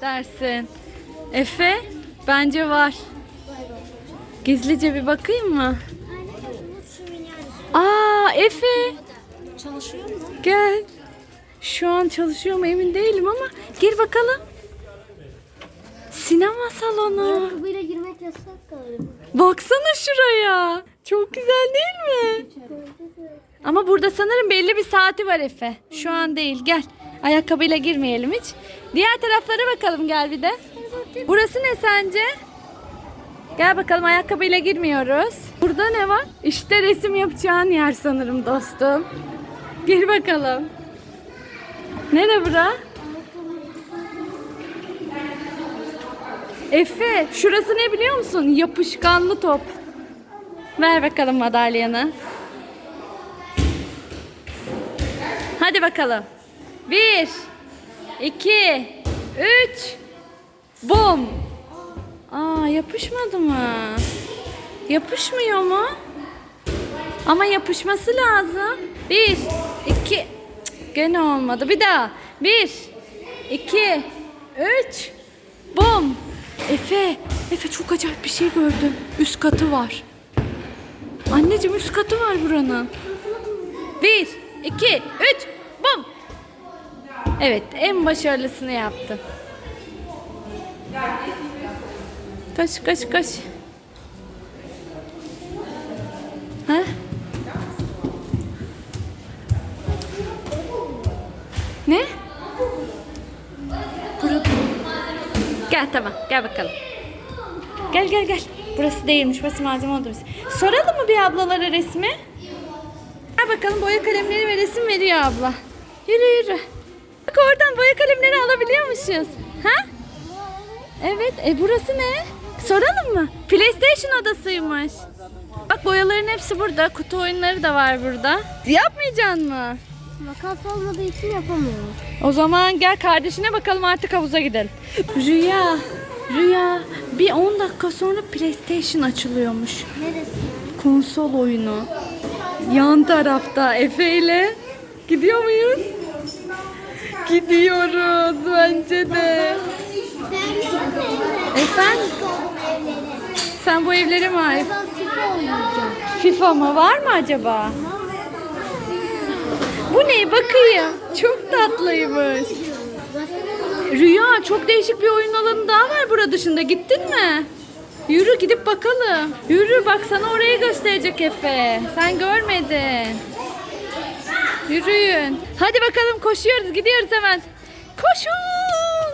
dersin? Efe? Bence var. Gizlice bir bakayım mı? Aa Efe Çalışıyor mu? gel. Şu an çalışıyor mu emin değilim ama gir bakalım. Sinema salonu. Ayakkabıyla girmek yasak galiba. Baksana şuraya. Çok güzel değil mi? Ama burada sanırım belli bir saati var Efe. Şu an değil. Gel. Ayakkabıyla girmeyelim hiç. Diğer taraflara bakalım gel bir de. Burası ne sence? Gel bakalım ayakkabıyla girmiyoruz. Burada ne var? İşte resim yapacağın yer sanırım dostum. Gir bakalım. Nere bura? Efe, şurası ne biliyor musun? Yapışkanlı top. Ver bakalım madalyanı. Hadi bakalım. Bir, iki, üç, bum. Aa yapışmadı mı? Yapışmıyor mu? Ama yapışması lazım. Bir, iki, gene olmadı. Bir daha. Bir, iki, üç, bum. Efe, Efe çok acayip bir şey gördüm. Üst katı var. Anneciğim üst katı var buranın. Bir, iki, üç. Evet, en başarılısını yaptın. Kaç, kaç, kaç. Ha? Ne? Gel tamam, gel bakalım. Gel gel gel. Burası değilmiş, burası malzeme odamız. Soralım mı bir ablalara resmi? Gel bakalım boya kalemleri ve resim veriyor abla. Yürü yürü. Bak oradan boya kalemleri alabiliyormuşuz. Ha? Evet. E burası ne? Soralım mı? PlayStation odasıymış. Bak boyaların hepsi burada. Kutu oyunları da var burada. Yapmayacaksın mı? Makas olmadığı için yapamıyorum. O zaman gel kardeşine bakalım artık havuza gidelim. Rüya, Rüya bir 10 dakika sonra PlayStation açılıyormuş. Neresi? Konsol oyunu. Yan tarafta Efe ile. Gidiyor muyuz? Gidiyoruz bence de. Efendim? Sen bu evlere mi ait? FIFA mı var mı acaba? Bu ne bakayım. Çok tatlıymış. Rüya çok değişik bir oyun alanı daha var burada dışında. Gittin mi? Yürü gidip bakalım. Yürü bak sana orayı gösterecek Efe. Sen görmedin. Yürüyün. Hadi bakalım koşuyoruz gidiyoruz hemen. Koşun.